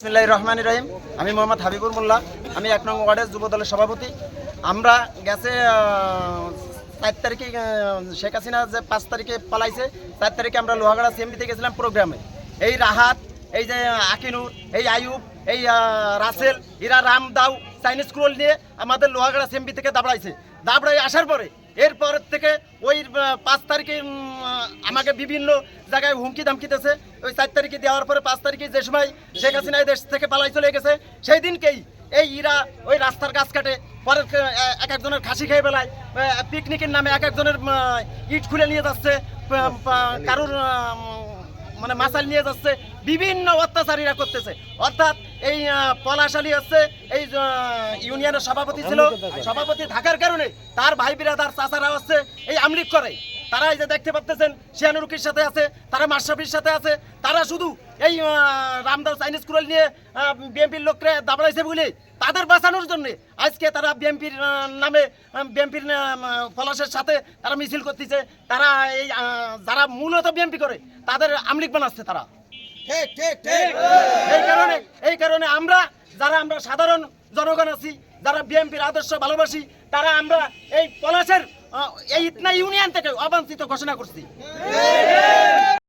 বিসমিল্লাহ রহমান রহিম। আমি মোহাম্মদ হাবিবুর মোল্লা। আমি এক নং ওয়ার্ডের যুব দলের সভাপতি। আমরা গেছে চার তারিখে শেখ হাসিনা যে পাঁচ তারিখে পালাইছে, চার তারিখে আমরা লোহাগড়া সিএমপিতে গেছিলাম প্রোগ্রামে। এই রাহাত, এই যে আকিনুর, এই আয়ুব এই রাসেল, এরা রাম দাও চাইনিজ ক্রোল নিয়ে আমাদের লোহাগড়া সিএমপি থেকে দাবড়াইছে। দাবড়াই আসার পরে এরপর থেকে ওই পাঁচ তারিখে আমাকে বিভিন্ন জায়গায় হুমকি ধামকিতেছে। ওই চার তারিখে দেওয়ার পরে পাঁচ তারিখে যে সময় শেখ হাসিনা দেশ থেকে পালাই চলে গেছে, সেই দিনকেই এই ইরা ওই রাস্তার গাছ কাটে পরে এক একজনের খাসি খেয়ে বেলায় পিকনিকের নামে এক একজনের ইট খুলে নিয়ে যাচ্ছে কারোর মানে মাসাল নিয়ে যাচ্ছে বিভিন্ন অত্যাচারীরা করতেছে। অর্থাৎ এই পলাশালী হচ্ছে এই ইউনিয়নের সভাপতি ছিল। সভাপতি থাকার কারণে তার ভাই বিরাদার চাচারা হচ্ছে এই আমলিক করে। তারা এই যে দেখতে পাচ্ছেন শিয়ানুরুকির সাথে আছে তারা মাশরাফির সাথে আছে তারা শুধু এই রামদাস চাইনিজ কুড়াল নিয়ে বিএনপির লোকরা দাবড়াইছে বলে তাদের বাঁচানোর জন্য আজকে তারা বিএনপির নামে বিএনপির পলাশের সাথে তারা মিছিল করতেছে। তারা এই যারা মূলত বিএনপি করে তাদের আমলিক বানাচ্ছে তারা। ঠিক ঠিক ঠিক। এই কারণে এই কারণে আমরা যারা আমরা সাধারণ জনগণ আছি যারা বিএনপির আদর্শ ভালোবাসি তারা আমরা এই পলাশের ইতনা ইউনিয়ন থেকে অবাঞ্ছিত ঘোষণা করছি।